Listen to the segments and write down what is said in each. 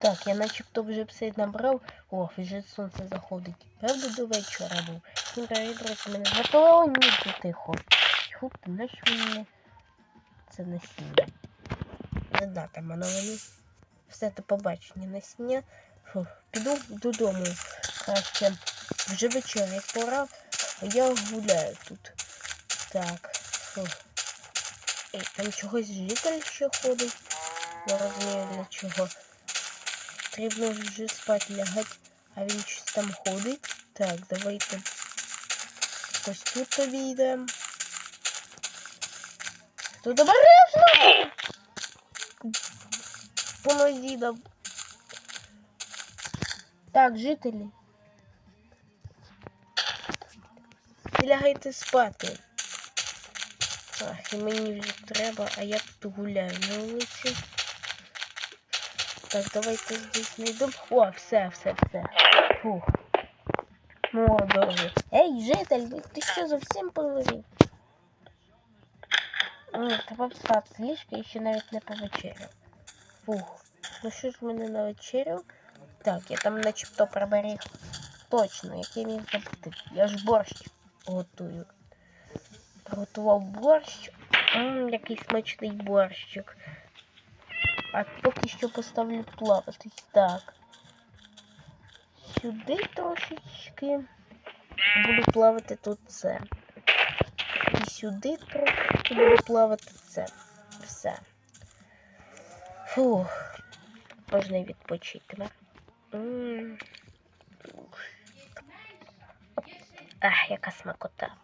Так, я начебто вже все набрав. О, вже сонце заходить. Правда, до вечора був. Всім привіт, друзі, мене звати Леонід, ти тихо. Ти наш мене. Це насіння. Не дата мановини. Все це побачення насіння. Фу, піду додому. Краще. Вже вечеря пора. А я гуляю тут. Так. Фу. Ей, там чогось житель ще ходить. Не розумію для чого. Потрібно вже спати лягати, а він щось там ходить. Так, давайте ось тут обійдемо. Тут обережно! Нам. Так, жителі. Лягайте спати. Ах, і мені вже треба, а я тут гуляю на вулиці. Так, давайте здесь знайдемо. О, все, все, все. Фух. Ну, добре. Ей, житель, ти що зовсім повелів? Ні, треба встати з ліжка і ще навіть не повечеряв. Фух. Ну що ж в мене на вечерю? Так, я там начебто приберіг. Точно, як я міг забути. Я ж борщ готую. Приготував борщ. Ммм, який смачний борщик. А поки що поставлю плаватись. Так. Сюди трошечки. Буду плавати тут це. І сюди трошки буду плавати це. Все. Фух. Можна відпочити. Ах, яка смакота.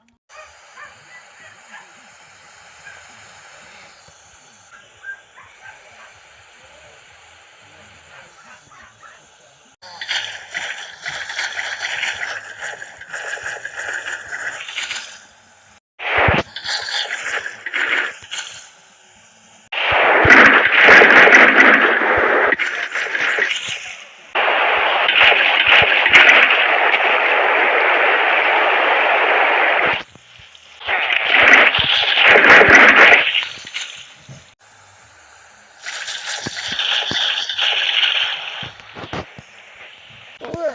Ух,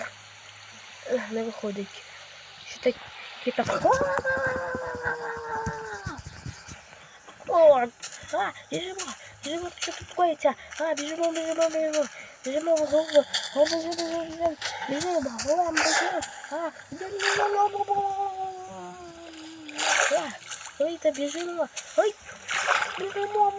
ех, Не виходить. Що таке так? О, а, біжимо, біжимо, що тут коїться? А, біжимо, біжимо, біжимо. Біжимо в голову, голову, біжимо, біжимо, біжимо, голову, біжимо. А, біжимо, а, Ой, біжимо, ой, біжимо,